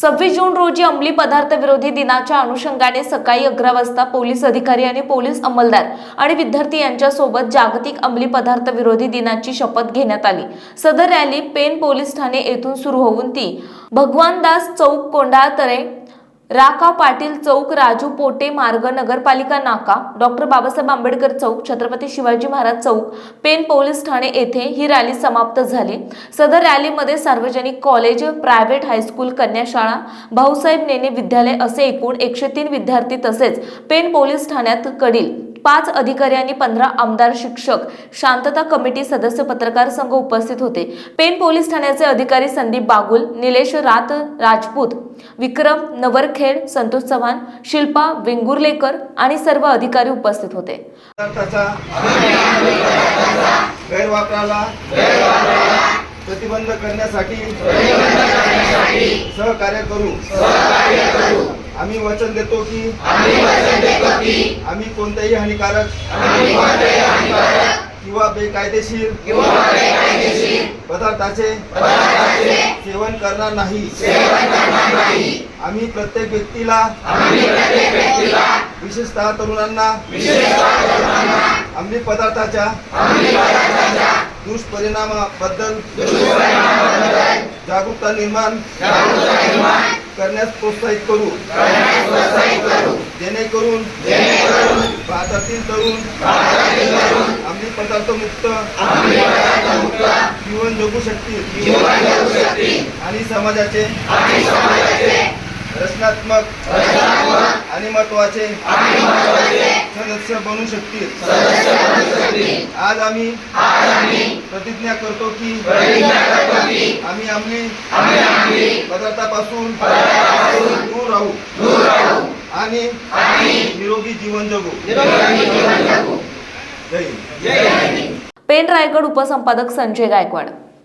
सव्वीस जून रोजी अंमली पदार्थ विरोधी दिनाच्या अनुषंगाने सकाळी अकरा वाजता पोलीस अधिकारी आणि पोलीस अंमलदार आणि विद्यार्थी यांच्यासोबत जागतिक अंमली पदार्थ विरोधी दिनाची शपथ घेण्यात आली. सदर रॅली पेन पोलीस ठाणे येथून सुरू होऊन ती. भगवानदास चौक कोंडाळतरे राका पाटील चौक राजू पोटे मार्ग नगरपालिका नाका डॉक्टर बाबासाहेब आंबेडकर चौक छत्रपती शिवाजी महाराज चौक पेन पोलीस ठाणे येथे ही रॅली समाप्त झाली. सदर रॅलीमध्ये सार्वजनिक कॉलेज प्रायव्हेट हायस्कूल कन्याशाळा भाऊसाहेब नेने विद्यालय असे एकूण एकशे तीन विद्यार्थी तसेच पेन पोलीस ठाण्यात कडील. पाच अधिकारी आणि पंधरा आमदार शिक्षक शांतता कमिटी सदस्य पत्रकार संघ उपस्थित होते. पेन पोलीस ठाण्याचे अधिकारी संदीप बागुल निलेश रात राजपूत विक्रम नवरखेड संतोष चव्हाण शिल्पा वेंगुर्लेकर आणि सर्व अधिकारी उपस्थित होते. प्रतिबंध करण्यासाठी सहकार्य करू. आम्ही वचन देतो की आम्ही कोणत्याही हानिकारक किंवा बेकायदेशीर पदार्थाचे सेवन करणार नाही. आम्ही प्रत्येक व्यक्तीला विशेषतः तरुणांना अंमली पदार्थाच्या दुष्परिणामाबद्दल जागरूकता निर्माण करण्यास प्रोत्साहित करू. जेणेकरून भारतातील तरुण अंमली पदार्थ मुक्त जीवन जगू शकतील. आणि समाजाचे रचनात्मक आणि महत्त्वाचे सदस्य बनू शकतील. आज आम्ही प्रतिज्ञा करतो की आम्ही अंमली पदार्थापासून दूर राहू. आणि निरोगी जीवन जगू. पेन रायगड उपसंपादक संजय गायकवाड.